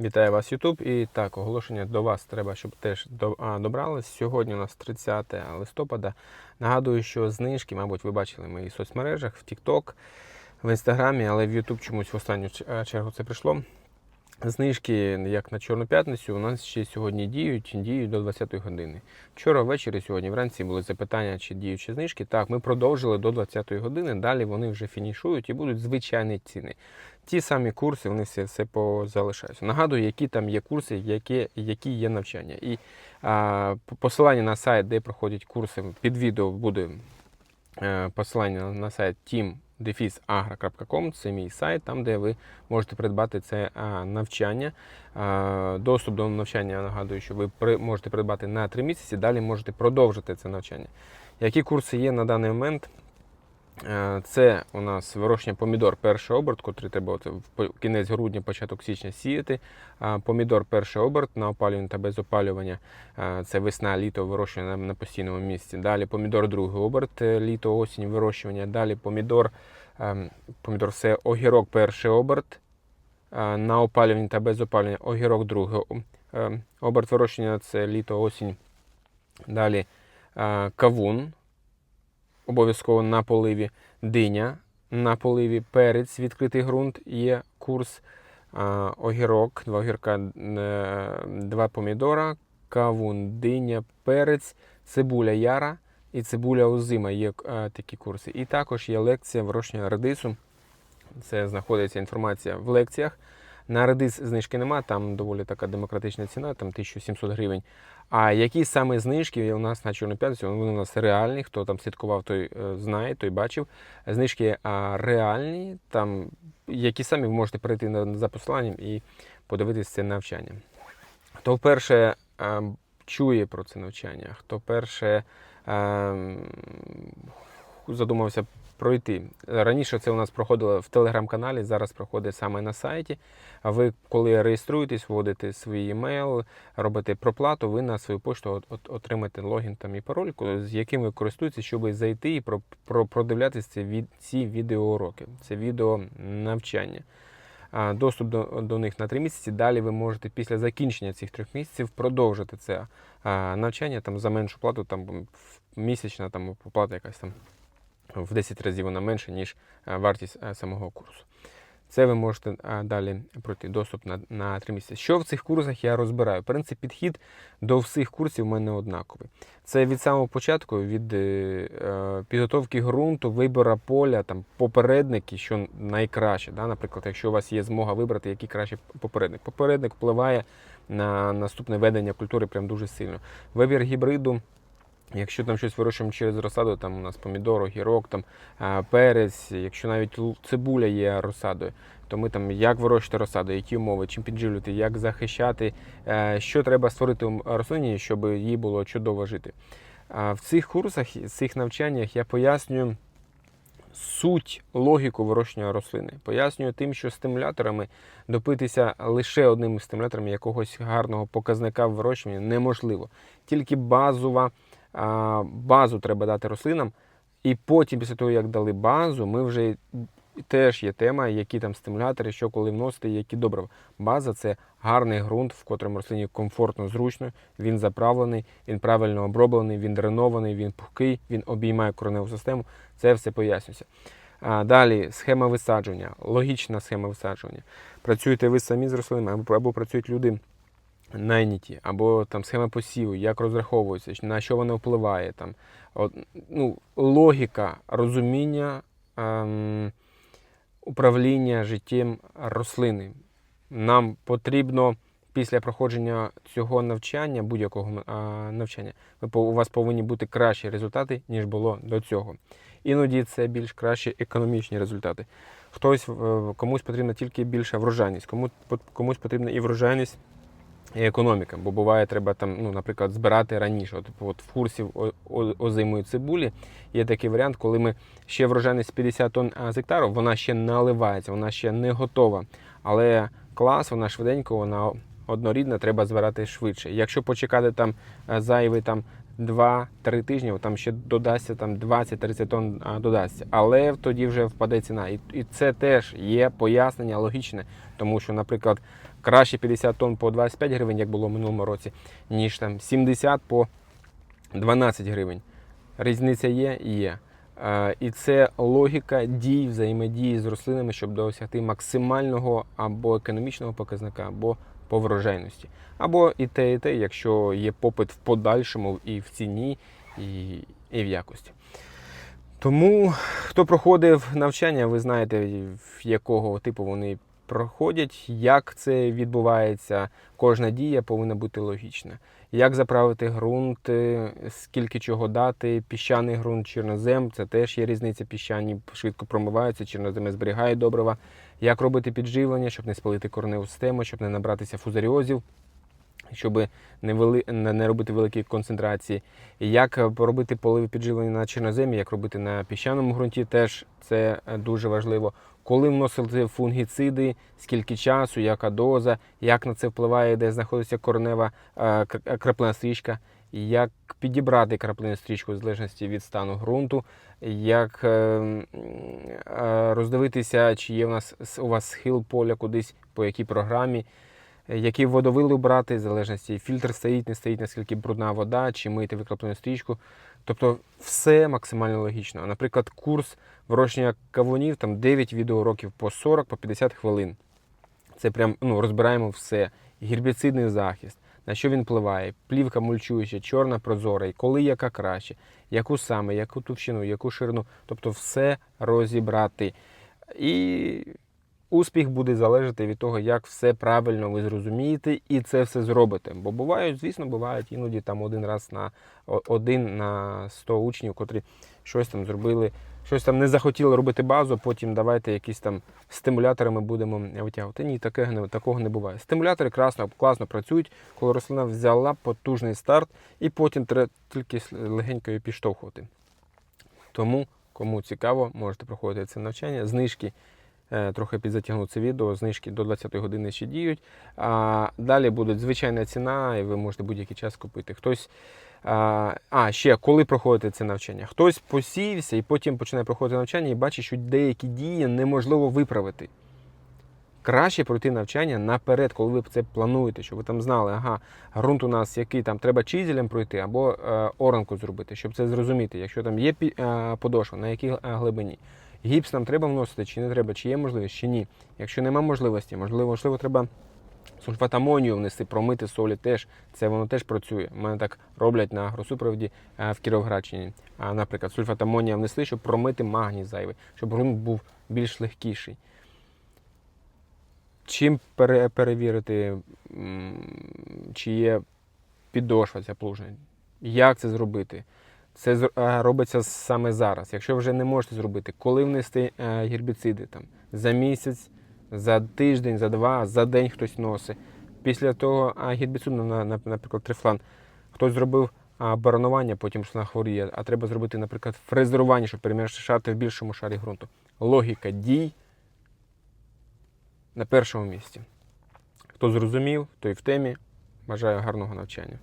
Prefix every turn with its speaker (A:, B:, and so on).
A: Вітаю вас, YouTube. І так, оголошення до вас треба, щоб теж добрались. Сьогодні у нас 30 листопада. Нагадую, що знижки, мабуть, ви бачили в соцмережах, в TikTok, в Інстаграмі, але в YouTube чомусь в останню е, чергу це прийшло. Знижки, як на Чорну п'ятницю, у нас ще сьогодні діють, діють до 20-ї години. Вчора ввечері, сьогодні вранці були запитання, чи ще знижки. Так, ми продовжили до 20-ї години. Далі вони вже фінішують і будуть звичайні ціни. Ті самі курси, вони все, все позалишаються. Нагадую, які там є курси, які, які є навчання. І а, посилання на сайт, де проходять курси, під відео буде е, посилання на сайт team це мій сайт, там, де ви можете придбати це навчання. Доступ до навчання, я нагадую, що ви можете придбати на 3 місяці, далі можете продовжити це навчання. Які курси є на даний момент? Е, Це у нас вирощення помідор перший оберт, котрий треба в кінець грудня, початок січня сіяти. Помідор перший оберт на опалювання та без опалювання. Е, Це весна, літо вирощування на, постійному місці. Далі помідор другий оберт, е, літо, осінь вирощування. Далі помідор, помідор все огірок перший оберт. На опалювання та без опалювання огірок другий оберт вирощення це літо, осінь. Далі кавун обов'язково на поливі, диня на поливі, перець, відкритий ґрунт, є курс, огірок, два огірка, е, два помідора, кавун, диня, перець, цибуля яра і цибуля озима є е, такі курси. І також є лекція вирощення редису. Це знаходиться інформація в лекціях. На редис знижки нема, там доволі така демократична ціна, там 1700 гривень. А які саме знижки у нас на Чорну п'ятницю? Вони у нас реальні. Хто там слідкував, той е, знає, той бачив. Знижки реальні, там, які самі ви можете перейти за посиланням і подивитися це навчання. Хто вперше е, чує про це навчання, хто вперше е, задумався пройти. Раніше це у нас проходило в телеграм-каналі, зараз проходить саме на сайті. А ви, коли реєструєтесь, вводите свій емейл, робите проплату, ви на свою пошту от, от, отримаєте логін там і пароль, з яким ви користуєтеся, щоб зайти і про, про, продивлятися ці, від, ці відеоуроки. Це відео навчання. Доступ до, до них на три місяці. Далі ви можете після закінчення цих трьох місяців продовжити це навчання там за меншу плату, там місячна там оплата якась там в 10 разів вона менша, ніж е, вартість е, самого курсу. Це ви можете е, далі пройти доступ на, на 3 місяці. Що в цих курсах я розбираю? Принцип підхід до всіх курсів у мене однаковий. Це від самого початку, від е, підготовки ґрунту, вибору поля, там, попередники, що найкраще. Да? Наприклад, якщо у вас є змога вибрати, який кращий попередник. Попередник впливає на наступне ведення культури прям дуже сильно. Вибір гібриду. Якщо там щось вирощуємо через розсаду, там у нас помідор, огірок, там перець, якщо навіть цибуля є розсадою, то ми там як вирощувати розсаду, які умови, чим підживлювати, як захищати, е, що треба створити м- рослині, щоб їй було чудово жити. В цих курсах, в цих навчаннях я пояснюю суть логіку вирощення рослини. Пояснюю тим, що стимуляторами допитися лише одним стимуляторами якогось гарного показника в вирощуванні неможливо. Тільки базова базу треба дати рослинам, і потім, після того, як дали базу, ми вже теж є тема, які там стимулятори, що коли вносити, які добрива. База це гарний ґрунт, в котрому рослині комфортно, зручно, він заправлений, він правильно оброблений, він дренований, він пухкий, він обіймає кореневу систему. Це все пояснюється. Далі схема висаджування, логічна схема висаджування. Працюєте ви самі з рослинами, або працюють люди найняті, або там схема посіву, як розраховується, на що вона впливає. Там, от, ну, логіка розуміння ем, управління життям рослини. Нам потрібно після проходження цього навчання, будь-якого навчання, у вас повинні бути кращі результати, ніж було до цього. Іноді це більш кращі економічні результати. Хтось комусь потрібна тільки більша врожайність, кому, комусь потрібна і врожайність, і економіка. Бо буває, треба там, ну, наприклад, збирати раніше. От, от в курсі озимої цибулі є такий варіант, коли ми ще врожайність 50 тонн з гектару, вона ще наливається, вона ще не готова. Але клас, вона швиденько, вона однорідна, треба збирати швидше. Якщо почекати там е, зайвий там 2-3 тижні, там ще додасться там 20-30 тонн додасться. Але тоді вже впаде ціна. І, і це теж є пояснення логічне, тому що, наприклад, краще 50 тонн по 25 гривень, як було в минулому році, ніж там 70 по 12 гривень. Різниця є і є. Е, І це логіка дій, взаємодії з рослинами, щоб досягти максимального або економічного показника, або по врожайності. Або і те, і те, якщо є попит в подальшому і в ціні, і, і в якості. Тому хто проходив навчання, ви знаєте, в якого типу вони проходять, як це відбувається. Кожна дія повинна бути логічна. Як заправити ґрунт, е, скільки чого дати, піщаний ґрунт, чорнозем, це теж є різниця. Піщані швидко промиваються, чорноземи зберігають добрива. Як робити підживлення, щоб не спалити корневу систему, щоб не набратися фузаріозів, щоб не, вели, не робити великі концентрації. Як е, робити поливи підживлення на чорноземі, як робити на піщаному ґрунті, теж це е, дуже важливо. Коли вносити фунгіциди, скільки часу, яка доза, як на це впливає, де знаходиться коренева е, краплина стрічка, як підібрати краплину стрічку в залежності від стану ґрунту, як роздивитися, чи є в нас у вас схил поля кудись, по якій програмі, які водовили брати, в залежності фільтр стоїть, не стоїть, наскільки брудна вода, чи мити викраплену стрічку. Тобто все максимально логічно. Наприклад, курс вирощення кавунів, там 9 відеоуроків по 40, по 50 хвилин. Це прям ну, розбираємо все. Гербіцидний захист, на що він впливає, плівка мульчуюча, чорна прозора, і коли яка краще, яку саме, яку товщину, яку ширину. Тобто все розібрати. І успіх буде залежати від того, як все правильно ви зрозумієте і це все зробите. Бо бувають, звісно, бувають іноді там один раз на один на 100 учнів, котрі щось там зробили, щось там не захотіли робити базу, потім давайте якісь там стимулятори ми будемо витягувати. Ні, таке такого не буває. Стимулятори красно, класно працюють, коли рослина взяла потужний старт, і потім треба тільки легенько її підштовхувати. Тому, кому цікаво, можете проходити це навчання. Знижки трохи підзатягнув це відео, знижки до 20 години ще діють. А далі буде звичайна ціна, і ви можете будь-який час купити. Хтось. А, ще коли проходите це навчання? Хтось посівся і потім починає проходити навчання і бачить, що деякі дії неможливо виправити. Краще пройти навчання наперед, коли ви це плануєте, щоб ви там знали, ага, ґрунт у нас який там треба чизелем пройти або е, оранку зробити, щоб це зрозуміти, якщо там є е, подошва, на якій е, глибині. Гіпс нам треба вносити, чи не треба, чи є можливість, чи ні. Якщо нема можливості, можливо, можливо, треба сульфат амонію внести, промити солі теж. Це воно теж працює. У мене так роблять на агросупроводі е, в Кіровоградщині. А, наприклад, сульфат амонія внесли, щоб промити магній зайвий, щоб ґрунт був більш легкіший. Чим пере- перевірити, чи є підошва ця плужна? Як це зробити? Це е, робиться саме зараз. Якщо вже не можете зробити, коли внести е, гербіциди там, за місяць, за тиждень, за два, за день хтось носить. Після того а гербіцид, ну, на- на- наприклад, трифлан, хтось зробив а, баранування, потім вона хворіє, а треба зробити, наприклад, фрезерування, щоб перемішати в більшому шарі ґрунту. Логіка дій на першому місці. Хто зрозумів, той в темі. Бажаю гарного навчання.